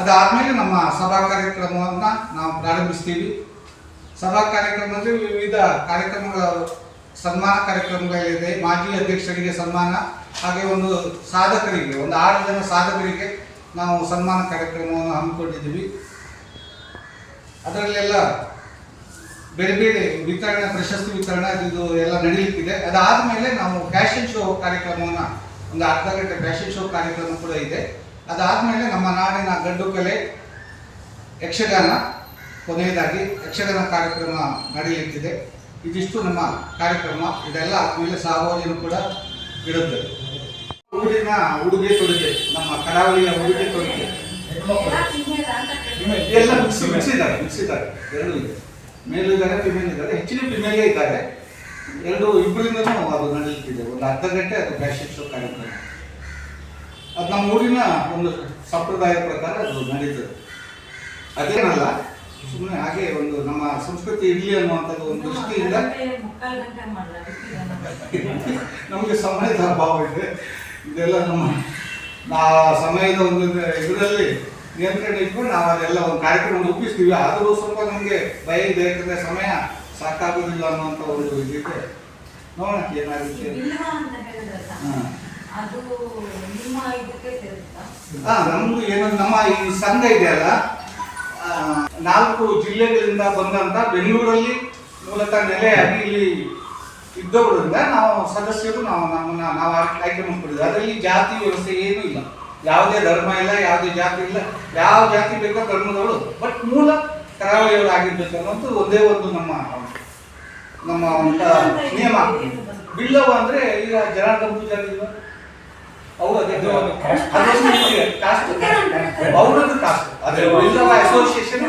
ಅದಾದಮೇಲೆ ನಮ್ಮ ಸಭಾ ಕಾರ್ಯಕ್ರಮವನ್ನು ನಾವು ಪ್ರಾರಂಭಿಸ್ತೀವಿ. ಸಭಾ ಕಾರ್ಯಕ್ರಮದಲ್ಲಿ ವಿವಿಧ ಕಾರ್ಯಕ್ರಮಗಳ, ಸನ್ಮಾನ ಕಾರ್ಯಕ್ರಮಗಳಿದೆ. ಮಾಜಿ ಅಧ್ಯಕ್ಷರಿಗೆ ಸನ್ಮಾನ, ಹಾಗೆ ಒಂದು ಸಾಧಕರಿಗೆ, ಒಂದು ಆರು ಜನ ಸಾಧಕರಿಗೆ ನಾವು ಸನ್ಮಾನ ಕಾರ್ಯಕ್ರಮವನ್ನು ಹಮ್ಮಿಕೊಂಡಿದ್ದೀವಿ. ಅದರಲ್ಲೆಲ್ಲ ಬೇರೆ ಬೇರೆ ವಿತರಣೆ, ಪ್ರಶಸ್ತಿ ವಿತರಣೆ, ಇದು ಎಲ್ಲ ನಡಿಲಿಕ್ಕಿದೆ. ಅದಾದ ಮೇಲೆ ನಾವು ಫ್ಯಾಷನ್ ಶೋ ಕಾರ್ಯಕ್ರಮವನ್ನು, ಒಂದು ಅರ್ಧ ಗಂಟೆ ಫ್ಯಾಷನ್ ಶೋ ಕಾರ್ಯಕ್ರಮ ಕೂಡ ಇದೆ. ಅದಾದಮೇಲೆ ನಮ್ಮ ನಾಡಿನ ಗಡ್ಡು ಕಲೆ ಯಕ್ಷಗಾನ ಕೊನೆಯದಾಗಿ ಯಕ್ಷಗಾನ ಕಾರ್ಯಕ್ರಮ ನಡೆಯುತ್ತಿದೆ ಇದಿಷ್ಟು ನಮ್ಮ ಕಾರ್ಯಕ್ರಮ. ಇದೆಲ್ಲ ಆದಮೇಲೆ ಸಹಭೋಜನ ಕೂಡ ಇರುತ್ತೆ. ಊರಿನ ಉಡುಗೆ ತೊಡುಗೆ ನಮ್ಮ ಕರಾವಳಿಯ ಉಡುಗೆ ತೊಡುಗೆ. ಎಲ್ಲ ಮಿಕ್ಸ್ ಮಿಕ್ಸ್ ಇದ್ದಾರೆ ಮಿಕ್ಸ್ ಇದ್ದಾರೆ ಎರಡು ಇದೆ. ಮೇಲು ಇದ್ದಾರೆ ಫಿಮೇಲ್ ಇದ್ದಾರೆ ಹೆಚ್ಚಿನ ಫಿಮೇಲೇ ಇದ್ದಾರೆ. ಎರಡು ಇಬ್ಬರಿಂದನೂ ಅದು ನಡೀಲಿಕ್ಕಿದೆ. ಒಂದು ಅರ್ಧ ಗಂಟೆ ಅದು ಫ್ಯಾಷನ್ ಶೋ ಕಾರ್ಯಕ್ರಮ. ಅದು ನಮ್ಮ ಊರಿನ ಒಂದು ಸಂಪ್ರದಾಯ ಪ್ರಕಾರ ಅದು ನಡೀತದೆ. ಅದೇನಲ್ಲ ಸುಮ್ಮನೆ ಹಾಗೆ ಒಂದು ನಮ್ಮ ಸಂಸ್ಕೃತಿ ಇರಲಿ ಅನ್ನುವಂಥದ್ದು ಒಂದು ದೃಷ್ಟಿಯಿಂದ ನಮಗೆ ಸಮಯದ ಅಭಾವ ಇದೆ. ಇದೆಲ್ಲ ನಮ್ಮ ನಾ ಸಮಯದ ಒಂದು ಇದರಲ್ಲಿ ನಿಯಂತ್ರಣ ಇಟ್ಕೊಂಡು ನಾವು ಅದೆಲ್ಲ ಒಂದು ಕಾರ್ಯಕ್ರಮ ರೂಪಿಸ್ತೀವಿ. ಆದರೂ ಸ್ವಲ್ಪ ನಮಗೆ ಭಯ ಇದೆ ಯಾಕಂದರೆ ಸಮಯ ಸಾಕಾಗೋದಿಲ್ಲ ಅನ್ನುವಂಥ ಒಂದು ಇದಿದೆ. ನೋಡೋಣ ಏನಾಗುತ್ತೆ ಹಾಂ. ಹಾ ನಮ್ದು ಏನಂದ್ರೆ ನಮ್ಮ ಈ ಸಂಘ ಇದೆಯಲ್ಲ ಅಲ್ಲ ನಾಲ್ಕು ಜಿಲ್ಲೆಗಳಿಂದ ಬಂದಂತ ಬೆಂಗಳೂರಲ್ಲಿ ಮೂಲತಃ ನೆಲೆಯಾಗಿ ಇಲ್ಲಿ ಇದ್ದವರಿಂದ ನಾವು ಸದಸ್ಯರು ನಾವು ನಮ್ಮನ್ನ ನಾವು ಆಯ್ಕೆ ಮಾಡ್ಕೊಂಡಿದ್ವಿ ಅದರಲ್ಲಿ ಜಾತಿ ವ್ಯವಸ್ಥೆ ಏನೂ ಇಲ್ಲ. ಯಾವುದೇ ಧರ್ಮ ಇಲ್ಲ ಯಾವುದೇ ಜಾತಿ ಇಲ್ಲ. ಯಾವ ಜಾತಿ ಬೇಕೋ ಧರ್ಮದವರು ಬಟ್ ಮೂಲ ಕರಾವಳಿಯವರು ಆಗಿರ್ಬೇಕು ಅನ್ನೋದು ಒಂದೇ ಒಂದು ನಮ್ಮ ನಮ್ಮ ನಿಯಮ. ಬಿಲ್ಲವ ಅಂದ್ರೆ ಈಗ ಜನಾರ್ದನ ಪೂಜಾರಿ ಅವ್ರದ್ದು ಕಾಸ್ಟ್ ಅದೇ. ಬಿಲ್ಲವ ಅಸೋಸಿಯೇಷನ್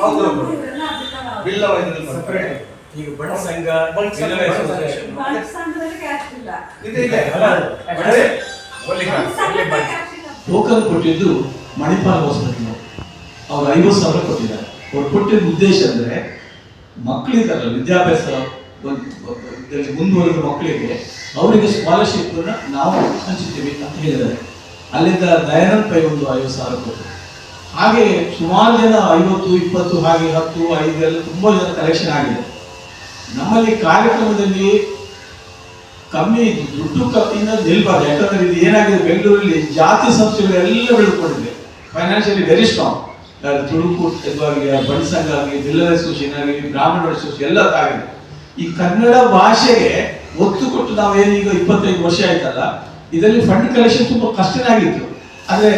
ಹೌದು. ಈಗ ಬಡ ಸಂಘ ಅಸೋಸಿಯೇಷನ್. ಇದೆ ಟೋಕನ್ ಕೊಟ್ಟಿದ್ದು ಮಣಿಪಾಲ್ ಹಾಸ್ಪಿಟಲ್ ಅವ್ರು ಐವತ್ತು ಸಾವಿರ ಕೊಟ್ಟಿದ್ದಾರೆ. ಅವ್ರು ಕೊಟ್ಟಿದ್ದ ಉದ್ದೇಶ ಅಂದ್ರೆ ಮಕ್ಕಳಿದಾರಲ್ಲ ವಿದ್ಯಾಭ್ಯಾಸ ಮುಂದುವರೆದ ಮಕ್ಕಳಿಗೆ ಅವರಿಗೆ ಸ್ಕಾಲರ್ಶಿಪ್ ನಾವು ಹಂಚುತ್ತೇವೆ ಅಂತ ಹೇಳಿದ್ದಾರೆ. ಅಲ್ಲಿಂದ ದಯಾನಂದ್ ಪೈ ಒಂದು ಐವತ್ತು ಸಾವಿರ ಕೊಟ್ಟರು. ಹಾಗೆ ಸುಮಾರು ಜನ ಐವತ್ತು, ಇಪ್ಪತ್ತು, ಹಾಗೆ ಹತ್ತು, ಐದು ಎಲ್ಲ ತುಂಬ ಜನ ಕಲೆಕ್ಷನ್ ಆಗಿದೆ. ನಮ್ಮಲ್ಲಿ ಕಾರ್ಯಕ್ರಮದಲ್ಲಿ ಕಮ್ಮಿ ದುಡ್ಡು ಕಮ್ಮಿಯಿಂದ ನಿಲ್ಬಾರ್ದು. ಯಾಕಂದ್ರೆ ಇದು ಏನಾಗಿದೆ? ಬೆಂಗಳೂರಲ್ಲಿ ಜಾತಿ ಸಂಸ್ಥೆಗಳೆಲ್ಲ ಬೆಳೆದುಕೊಂಡಿದೆ. ಫೈನಾನ್ಷಿಯಲಿ ವೆರಿ ಸ್ಟ್ರಾಂಗ್ ತುಳುಕು ಆಗಲಿ ಬಣ ಸಂಘ ಆಗಲಿ ಬಿಲ್ಲರ್ ಅಸೋಸಿಯೇಷನ್ ಆಗಲಿ ಬ್ರಾಹ್ಮಣ ಅಸೋಸಿಯೇಷನ್ ಎಲ್ಲ ಆಗಿದೆ. ಈ ಕನ್ನಡ ಭಾಷೆಗೆ ಒತ್ತು ಕೊಟ್ಟು ನಾವೇನೀಗ ಇಪ್ಪತ್ತೈದು ವರ್ಷ ಆಯ್ತಲ್ಲ, ಇದರಲ್ಲಿ ಫಂಡ್ ಕಲೆಕ್ಷನ್ ತುಂಬಾ ಕಷ್ಟನೇ ಆಗಿತ್ತು. ಆದ್ರೆ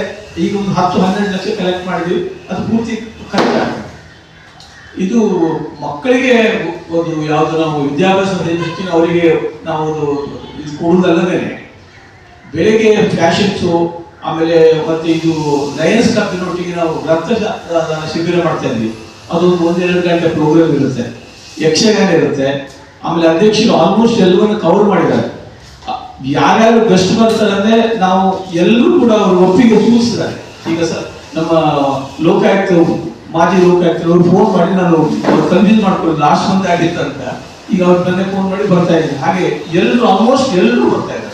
ಈಗ ಒಂದು ಹತ್ತು, ಹನ್ನೆರಡು ಲಕ್ಷ ಕಲೆಕ್ಟ್ ಮಾಡಿದ್ವಿ, ಅದು ಪೂರ್ತಿ ಕಷ್ಟ. ಇದು ಮಕ್ಕಳಿಗೆ ಒಂದು ಯಾವುದು ನಾವು ವಿದ್ಯಾಭ್ಯಾಸದ ದೃಷ್ಟಿನ ಅವರಿಗೆ ನಾವು ಇದು ಕೊಡುವುದಲ್ಲದೇ, ಬೆಳಿಗ್ಗೆ ಫ್ಯಾಷನ್ ಶೋ ಆಮೇಲೆ ಮತ್ತೆ ಇದು ಲಯನ್ಸ್ ಕ್ಲಬ್ನೊಟ್ಟಿಗೆ ನಾವು ರಕ್ತ ಶಿಬಿರ ಮಾಡ್ತಾ ಇದ್ವಿ. ಅದೊಂದು ಒಂದೆರಡು ಗಂಟೆ ಪ್ರೋಗ್ರಾಮ್ ಇರುತ್ತೆ. ಯಕ್ಷಗಾನ ಇರುತ್ತೆ. ಆಮೇಲೆ ಅಧ್ಯಕ್ಷರು ಆಲ್ಮೋಸ್ಟ್ ಎಲ್ಲವನ್ನು ಕವರ್ ಮಾಡಿದ್ದಾರೆ. ಯಾರ್ಯಾರು ಬೆಸ್ಟ್ ಬರ್ತಾರೆ ನಾವು ಎಲ್ಲರೂ ಕೂಡ ಅವರು ಒಪ್ಪಿಗೆ ಸೂಚಿಸಿದ್ದಾರೆ ಈಗ ಸರ್ ನಮ್ಮ ಲೋಕಾಯುಕ್ತ, ಮಾಜಿ ಲೋಕಾಯುಕ್ತ ಅವ್ರು ಫೋನ್ ಮಾಡಿ ನಾನು ಕನ್ವಿನ್ಸ್ ಮಾಡ್ಕೊಳ್ಳಿ ಲಾಸ್ಟ್ ಮಂತ್ ಆಗಿತ್ತಂತ. ಈಗ ಅವ್ರ ನನ್ನೇ ಫೋನ್ ಮಾಡಿ ಬರ್ತಾ ಇದ್ದೀನಿ ಹಾಗೆ ಎಲ್ಲರೂ ಆಲ್ಮೋಸ್ಟ್ ಎಲ್ಲರೂ ಬರ್ತಾ ಇದ್ದಾರೆ.